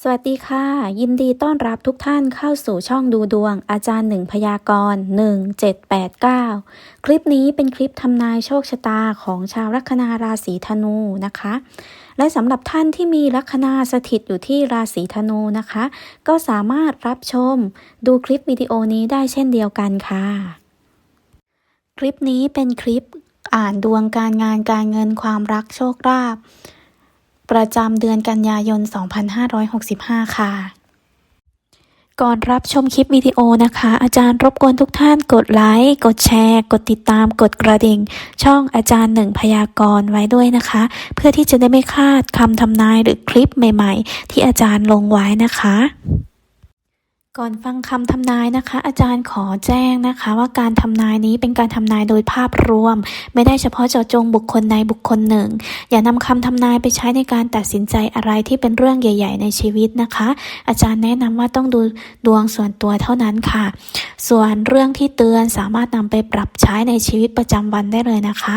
สวัสดีค่ะ ยินดีต้อนรับทุกท่านเข้าสู่ช่องดูดวง อาจารย์หนึ่งพยากรณ์1789 คลิปนี้เป็นคลิปทำนายโชคชะตาของชาวลัคนาราศีธนูนะคะ และสำหรับท่านที่มีลัคนาสถิตอยู่ที่ราศีธนูนะคะ ก็สามารถรับชมดูคลิปวิดีโอนี้ได้เช่นเดียวกันค่ะ คลิปนี้เป็นคลิปอ่านดวงการงานการเงินความรักโชคลาภ ประจำเดือนกันยายน 2565 ค่ะ ก่อนรับชมคลิปวิดีโอนะคะ อาจารย์รบกวนทุกท่านกดไลค์ กดแชร์ กดติดตาม กดกระดิ่ง ช่องอาจารย์หนึ่งพยากรณ์ไว้ด้วยนะคะ เพื่อที่จะได้ไม่พลาดคำทำนายหรือคลิปใหม่ ๆ ที่อาจารย์ลงไว้นะคะ ก่อนฟังคำทำนายนะคะ อาจารย์ขอแจ้งนะคะ ว่าการทำนายนี้เป็นการทำนายโดยภาพรวม ไม่ได้เฉพาะเจาะจงบุคคลใดบุคคลหนึ่ง อย่านำคำทำนายไปใช้ในการตัดสินใจอะไรที่เป็นเรื่องใหญ่ ๆ ในชีวิตนะคะ อาจารย์แนะนำว่าต้องดูดวงส่วนตัวเท่านั้นค่ะ ส่วนเรื่องที่เตือนสามารถนำไปปรับใช้ในชีวิตประจำวันได้เลยนะคะ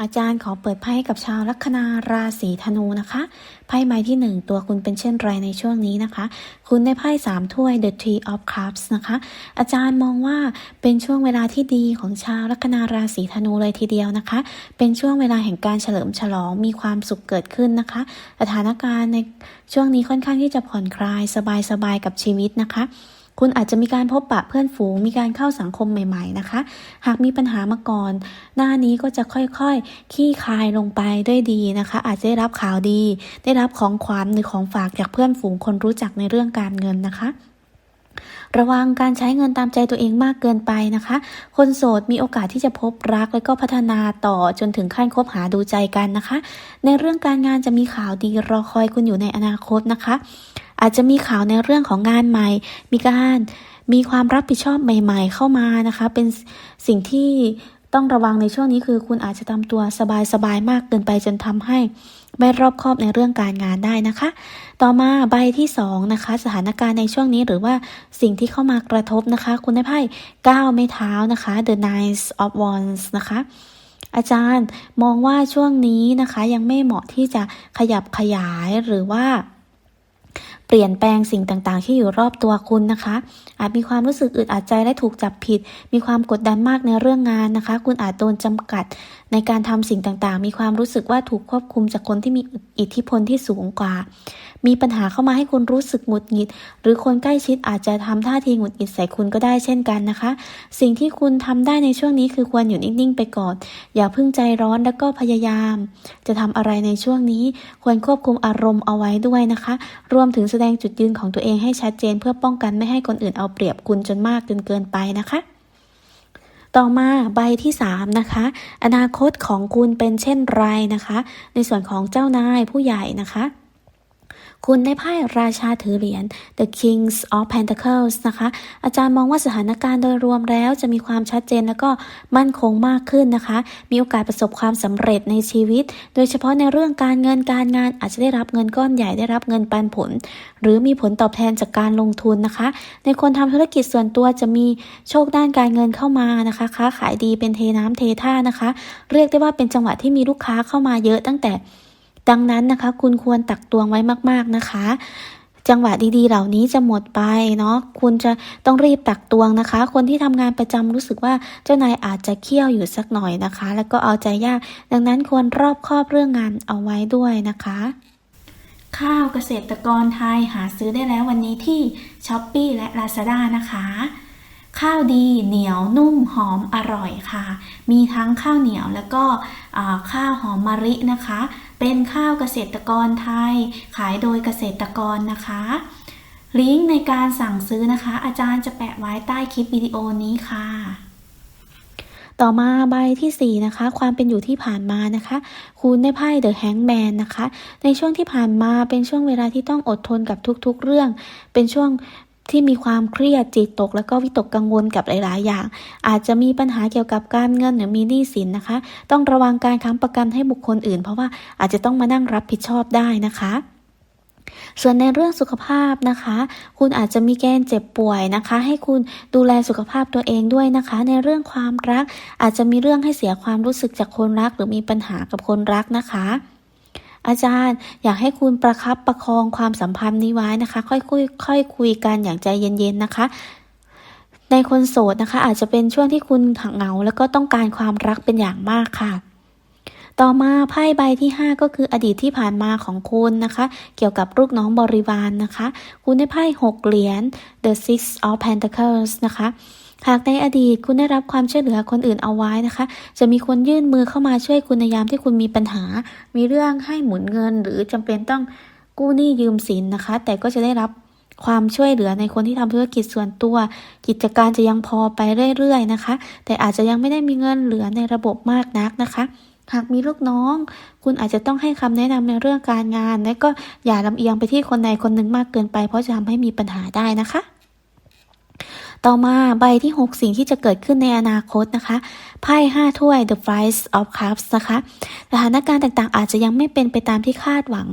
อาจารย์ขอเปิดไพ่ให้กับชาวลัคนาราศีธนูนะคะไพ่ใบที่หนึ่งตัวคุณเป็นเช่นไรในช่วงนี้นะคะ คุณได้ไพ่สามถ้วย The Three of Cups นะคะ อาจารย์มองว่าเป็นช่วงเวลาที่ดีของชาวลัคนาราศีธนูเลยทีเดียวนะคะ เป็นช่วงเวลาแห่งการเฉลิมฉลองมีความสุขเกิดขึ้นนะคะ สถานการณ์ในช่วงนี้ค่อนข้างที่จะผ่อนคลายสบายๆกับชีวิตนะคะ คุณอาจจะมีการพบปะเพื่อนฝูง มีการเข้าสังคมใหม่ ๆนะคะ หากมีปัญหามาก่อน หน้านี้ก็จะค่อยๆขี้คายลงไปด้วยดีนะคะ อาจจะได้รับข่าวดี ได้รับของขวัญหรือของฝากจากเพื่อนฝูงคนรู้จักในเรื่องการเงินนะคะระวังการใช้เงินตามใจตัวเองมากเกินไปนะคะ คนโสดมีโอกาสที่จะพบรักและก็พัฒนาต่อจนถึงขั้นคบหาดูใจกันนะคะ ในเรื่องการงานจะมีข่าวดีรอคอยคุณอยู่ในอนาคตนะคะ อาจจะมีข่าวในเรื่องของงานใหม่ มีการมีความรับผิดชอบใหม่ ๆ เข้ามานะคะ เป็นสิ่งที่ต้องระวังในช่วงนี้คือ คุณอาจจะทำตัวสบายๆมากเกินไปจนทำให้ไม่รอบคอบในเรื่องการงานได้นะคะ ต่อมาใบที่สองนะคะ สถานการณ์ในช่วงนี้หรือว่าสิ่งที่เข้ามากระทบนะคะ คุณได้ไพ่เก้าไม้เท้านะคะ The Knight of Wands นะคะ อาจารย์มองว่าช่วงนี้นะคะยังไม่เหมาะที่จะขยับขยายหรือว่า เปลี่ยนแปลงสิ่งต่างๆ ที่อยู่รอบตัวคุณนะคะ อาจมีความรู้สึกอึดอัดใจและถูกจับผิด มีความกดดันมากในเรื่องงานนะคะ คุณอาจโดนจำกัด ในการทำสิ่งต่างๆ มีความรู้สึกว่าถูกควบคุมจากคนที่มีอิทธิพลที่สูงกว่า มีปัญหาเข้ามาให้คุณรู้สึกหงุดหงิด หรือคนใกล้ชิดอาจจะทำท่าทีหงุดหงิดใส่คุณก็ได้เช่นกันนะคะ สิ่งที่คุณทำได้ในช่วงนี้คือควรอยู่นิ่งๆไปก่อน อย่าเพิ่งใจร้อนแล้วก็พยายาม จะทำอะไรในช่วงนี้ ควรควบคุมอารมณ์เอาไว้ด้วยนะคะ รวมถึงแสดงจุดยืนของตัวเองให้ชัดเจน เพื่อป้องกันไม่ให้คนอื่นเอาเปรียบคุณจนมากจนเกินไปนะคะ ต่อมาใบที่ 3 นะคะ อนาคตของคุณเป็นเช่นไรนะคะ ในส่วนของเจ้านายผู้ใหญ่นะคะ คุณได้ไพ่ราชาถือเหรียญ The Kings of Pentacles นะคะ อาจารย์มองว่าสถานการณ์โดยรวมแล้วจะมีความชัดเจนแล้วก็มั่นคงมากขึ้นนะคะ มีโอกาสประสบความสำเร็จในชีวิต โดยเฉพาะในเรื่องการเงินการงานอาจจะได้รับเงินก้อนใหญ่ได้รับเงินปันผล หรือมีผลตอบแทนจากการลงทุนนะคะ ในคนทำธุรกิจส่วนตัวจะมีโชคด้านการเงินเข้ามานะคะค้าขายดีเป็นเทน้ำเทท่านะคะ เรียกได้ว่าเป็นจังหวะที่มีลูกค้าเข้ามาเยอะตั้งแต่ ดังนั้นนะคะ คุณควรตักตวงไว้มาก ๆนะคะ จังหวะดีๆ เหล่านี้จะหมดไปเนาะคุณจะต้องรีบตักตวงนะคะ คนที่ทำงานประจำรู้สึกว่าเจ้านายอาจจะเคี่ยวอยู่สักหน่อยนะคะ แล้วก็เอาใจยาก ดังนั้นควรรอบคอบเรื่องงานเอาไว้ด้วยนะคะ ข้าวเกษตรกรไทยหาซื้อได้แล้ววันนี้ที่ s h อ p e e และ Lazada นะคะข้าวดีเหนียวนุ่มหอมอร่อยค่ะ มีทั้งข้าวเหนียวแล้วก็ข้าวหอมมะลินะคะ เป็นข้าวเกษตรกรไทย ขายโดยเกษตรกรนะคะ ลิงก์ในการสั่งซื้อนะคะ อาจารย์จะแปะไว้ใต้คลิปวิดีโอนี้ค่ะ ต่อมาใบที่ 4 นะคะ ความเป็นอยู่ที่ผ่านมานะคะคุณได้ไพ่ The Hangman นะคะ ในช่วงที่ผ่านมาเป็นช่วงเวลาที่ต้องอดทนกับทุกๆเรื่อง เป็นช่วง ที่มีความเครียดจิตตก แล้วก็วิตกกังวลกับหลาย ๆ อย่าง อาจจะมีปัญหาเกี่ยวกับการเงินหรือมีหนี้สินนะคะ ต้องระวังการค้ำประกันให้บุคคลอื่น เพราะว่าอาจจะต้องมานั่งรับผิดชอบได้นะคะส่วนในเรื่องสุขภาพนะคะ คุณอาจจะมีเกณฑ์เจ็บป่วยนะคะ ให้คุณดูแลสุขภาพตัวเองด้วยนะคะ ในเรื่องความรัก อาจจะมีเรื่องให้เสียความรู้สึกจากคนรัก หรือมีปัญหากับคนรักนะคะ อาจารย์อยากให้คุณประครับประคองความสัมพันธ์นี้ไว้นะคะ ค่อยคุยค่อยคุยกันอย่างใจเย็นๆนะคะ ในคนโสดนะคะ อาจจะเป็นช่วงที่คุณเหงา แล้วก็ต้องการความรักเป็นอย่างมากค่ะต่อมาไพ่ใบที่ 5 ก็คืออดีตที่ผ่านมาของคุณนะคะ เกี่ยวกับลูกน้องบริวารนนะคะ คุณได้ไพ่6เหรียญ The Six of Pentacles นะคะ หากในอดีตคุณได้รับความช่วยเหลือคนอื่นเอาไว้นะคะ จะมีคนยื่นมือเข้ามาช่วยคุณในยามที่คุณมีปัญหา มีเรื่องให้หมุนเงิน หรือจำเป็นต้องกู้หนี้ยืมสินนะคะ แต่ก็จะได้รับความช่วยเหลือในคนที่ทำธุรกิจส่วนตัว กิจการจะยังพอไปเรื่อยๆนะคะ แต่อาจจะยังไม่ได้มีเงินเหลือในระบบมากนักนะคะ หากมีลูกน้อง คุณอาจจะต้องให้คำแนะนำในเรื่องการงาน และก็อย่าลำเอียงไปที่คนใดคนหนึ่งมากเกินไป เพราะจะทำให้มีปัญหาได้นะคะ ต่อมาใบที่ 6 สิ่งที่จะเกิดขึ้นในอนาคตนะคะ ไพ่ 5 ถ้วย The Five of Cups นะคะ สถานการณ์ต่างๆ อาจจะยังไม่เป็นไปตามที่คาดหวัง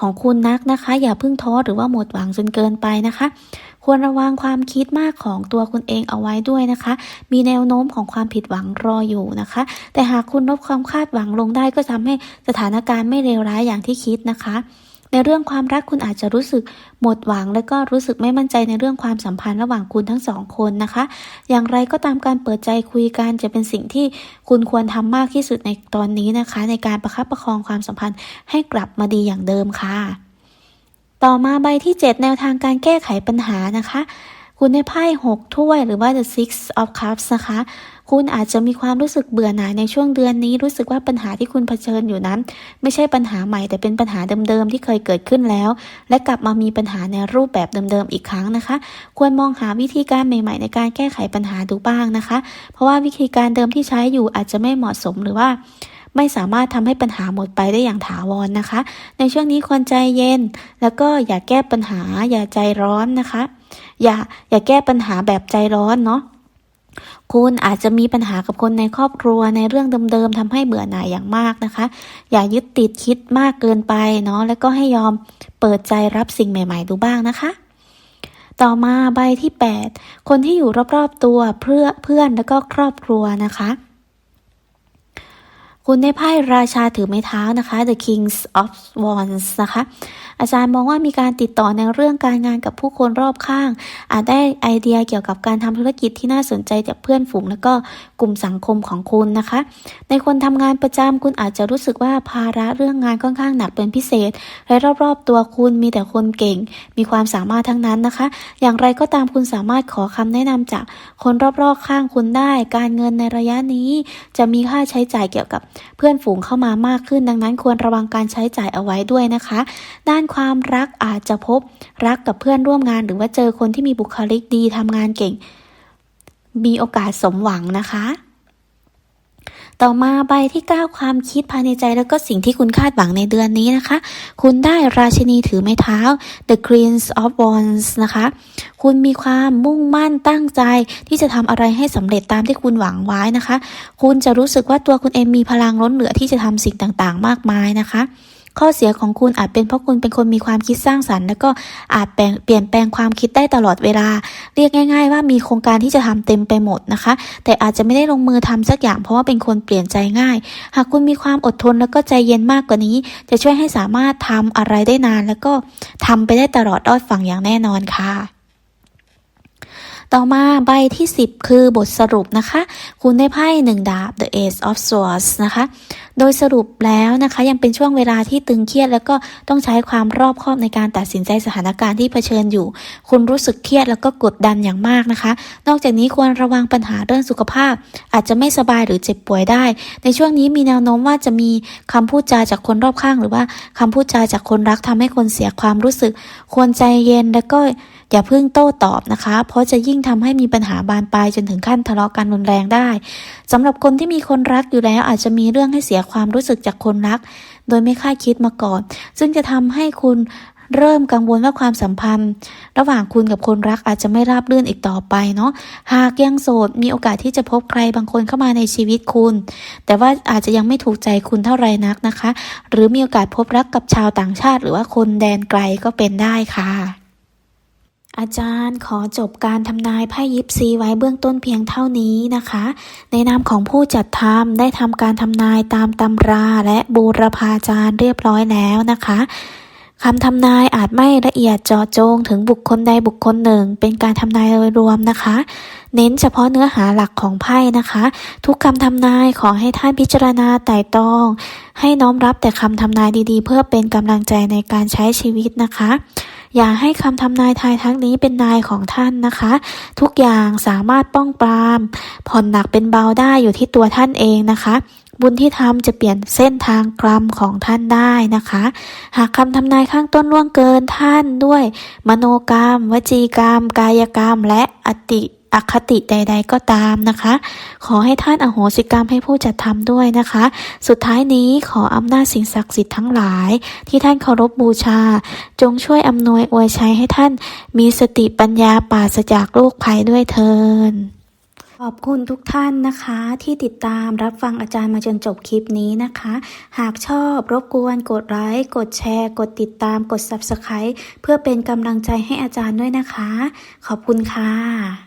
ของคุณนักนะคะ อย่าเพิ่งท้อหรือว่าหมดหวังจนเกินไปนะคะ ควรระวังความคิดมากของตัวคุณเองเอาไว้ด้วยนะคะ มีแนวโน้มของความผิดหวังรออยู่นะคะ แต่หากคุณลดความคาดหวังลงได้ก็ทำให้สถานการณ์ไม่เลวร้ายอย่างที่คิดนะคะ ในเรื่องความรักคุณอาจจะรู้สึกหมดหวัง และก็รู้สึกไม่มั่นใจในเรื่องความสัมพันธ์ระหว่างคุณทั้งสองคนนะคะ อย่างไรก็ตามการเปิดใจคุยกันจะเป็นสิ่งที่คุณควรทำมากที่สุดในตอนนี้นะคะ ในการประคับประคองความสัมพันธ์ให้กลับมาดีอย่างเดิมค่ะ ต่อมาใบที่ 7 แนวทางการแก้ไขปัญหานะคะ คุณได้ไพ่6ถ้วยหรือว่า the six of cups นะคะ คุณอาจจะมีความรู้สึกเบื่อหน่ายในช่วงเดือนนี้ รู้สึกว่าปัญหาที่คุณเผชิญอยู่นั้น ไม่ใช่ปัญหาใหม่แต่เป็นปัญหาเดิมๆที่เคยเกิดขึ้นแล้ว และกลับมามีปัญหาในรูปแบบเดิมๆอีกครั้งนะคะ ควรมองหาวิธีการใหม่ ๆ ในการแก้ไขปัญหาดูบ้างนะคะ เพราะว่าวิธีการเดิมที่ใช้อยู่อาจจะไม่เหมาะสมหรือว่าไม่สามารถทำให้ปัญหาหมดไปได้อย่างถาวรนะคะ ในช่วงนี้ควรใจเย็น แล้วก็อย่าแก้ปัญหาอย่าใจร้อนนะคะ อย่าอย่าแก้ปัญหาแบบใจร้อนเนาะ คุณอาจจะมีปัญหากับคนในครอบครัวในเรื่องเดิมๆทำให้เบื่อหน่ายอย่างมากนะคะ อย่ายึดติดคิดมากเกินไปเนาะแล้วก็ให้ยอมเปิดใจรับสิ่งใหม่ๆดูบ้างนะคะ ต่อมาใบที่ 8 คนที่อยู่รอบๆตัวเพื่อเพื่อนแล้วก็ครอบครัวนะคะ คุณได้ไพ่ราชาถือไม้เท้านะคะ The Kings of Wands นะคะ อาจารย์มองว่ามีการติดต่อในเรื่องการงานกับผู้คนรอบข้าง อาจได้ไอเดียเกี่ยวกับการทำธุรกิจที่น่าสนใจจากเพื่อนฝูงแล้วก็กลุ่มสังคมของคุณนะคะ ในคนทำงานประจำคุณอาจจะรู้สึกว่าภาระเรื่องงานค่อนข้างหนักเป็นพิเศษ และรอบๆตัวคุณมีแต่คนเก่ง มีความสามารถทั้งนั้นนะคะ อย่างไรก็ตามคุณสามารถขอคำแนะนำจากคนรอบๆข้างคุณได้ การเงินในระยะนี้ จะมีค่าใช้จ่ายเกี่ยวกับเพื่อนฝูงเข้ามามากขึ้นดังนั้นควรระวังการใช้จ่ายเอาไว้ด้วยนะคะ ด้านความรักอาจจะพบรักกับเพื่อนร่วมงาน หรือว่าเจอคนที่มีบุคลิกดีทำงานเก่ง มีโอกาสสมหวังนะคะ ต่อมาใบที่9ความคิดภายในใจแล้วก็สิ่งที่คุณคาดหวังในเดือนนี้นะคะ คุณได้ราชินีถือไม้เท้า The Queen of Wands นะคะ คุณมีความมุ่งมั่นตั้งใจที่จะทำอะไรให้สำเร็จตามที่คุณหวังไว้นะคะ คุณจะรู้สึกว่าตัวคุณเองมีพลังล้นเหลือที่จะทำสิ่งต่างๆ มากมายนะคะ ข้อเสียของคุณอาจเป็นเพราะคุณเป็นคนมีความคิดสร้างสรรค์ แล้วก็อาจแปลงเปลี่ยนแปลงความคิดได้ตลอดเวลา เรียกง่าย ๆ ว่ามีโครงการที่จะทำเต็มไปหมดนะคะ แต่อาจจะไม่ได้ลงมือทำสักอย่างเพราะว่าเป็นคนเปลี่ยนใจง่าย หากคุณมีความอดทนแล้วก็ใจเย็นมากกว่านี้ จะช่วยให้สามารถทำอะไรได้นาน แล้วก็ทำไปได้ตลอดรอดฝั่งอย่างแน่นอนค่ะ ต่อมาใบที่ 10 คือบทสรุปนะคะ คุณได้ไพ่หนึ่งดาบ The Ace of Swords นะคะ โดยสรุปแล้วนะคะยังเป็นช่วงเวลาที่ตึงเครียด แล้วก็ต้องใช้ความรอบคอบในการตัดสินใจสถานการณ์ที่เผชิญอยู่ คุณรู้สึกเครียดแล้วก็กดดันอย่างมากนะคะ นอกจากนี้ควรระวังปัญหาเรื่องสุขภาพ อาจจะไม่สบายหรือเจ็บป่วยได้ ในช่วงนี้มีแนวโน้มว่าจะมีคำพูดจาจากคนรอบข้าง หรือว่าคำพูดจาจากคนรักทำให้คนเสียความรู้สึก ควรใจเย็นแล้วก็ อย่าเพิ่งโต้ตอบนะคะ เพราะจะยิ่งทำให้มีปัญหาบานปลายจนถึงขั้นทะเลาะกันรุนแรงได้สำหรับคนที่มีคนรักอยู่แล้วอาจจะมีเรื่องให้เสียความรู้สึกจากคนรัก โดยไม่คาดคิดมาก่อน ซึ่งจะทำให้คุณเริ่มกังวลว่าความสัมพันธ์ ระหว่างคุณกับคนรักอาจจะไม่ราบรื่นอีกต่อไปเนาะหากยังโสดมีโอกาสที่จะพบใครบางคนเข้ามาในชีวิตคุณ แต่ว่าอาจจะยังไม่ถูกใจคุณเท่าไรนักนะคะ หรือมีโอกาสพบรักกับชาวต่างชาติ หรือว่าคนแดนไกลก็เป็นได้ค่ะ อาจารย์ขอจบการทำนายไพ่ยิปซีไว้เบื้องต้นเพียงเท่านี้นะคะ ในนามของผู้จัดทำได้ทำการทำนายตามตำราและบูรพาจารย์เรียบร้อยแล้วนะคะคำทำนายอาจไม่ละเอียดเจาะจงถึงบุคคลใดบุคคลหนึ่ง เป็นการทำนายโดยรวมนะคะ เน้นเฉพาะเนื้อหาหลักของไพ่นะคะ ทุกคำทำนายขอให้ท่านพิจารณาไต่ตอง ให้น้อมรับแต่คำทำนายดีๆ เพื่อเป็นกำลังใจในการใช้ชีวิตนะคะ อย่าให้คำทำนายทายทั้งนี้เป็นนายของท่านนะคะ ทุกอย่างสามารถป้องปราม ผ่อนหนักเป็นเบาได้อยู่ที่ตัวท่านเองนะคะ บุญที่ทำจะเปลี่ยนเส้นทางกรรมของท่านได้นะคะ หากคำทำนายข้างต้นล่วงเกินท่านด้วย มโนกรรม วจีกรรม กายกรรม และอติ อคติใด ๆ ก็ตามนะคะ ขอให้ท่านอโหสิกรรมให้ผู้จัดทำด้วยนะคะ สุดท้ายนี้ขออำนาจสิ่งศักดิ์สิทธิ์ทั้งหลาย ที่ท่านเคารพบูชา จงช่วยอำนวยอวยชัยให้ท่าน มีสติปัญญาปราศจากโรคภัยด้วยเทินขอบคุณทุกท่านนะคะที่ติดตามรับฟังอาจารย์มาจนจบคลิปนี้นะคะ หากชอบรบกวนกดไลค์กดแชร์ กดติดตามกด Subscribe เพื่อเป็นกำลังใจให้อาจารย์ด้วยนะคะ ขอบคุณค่ะ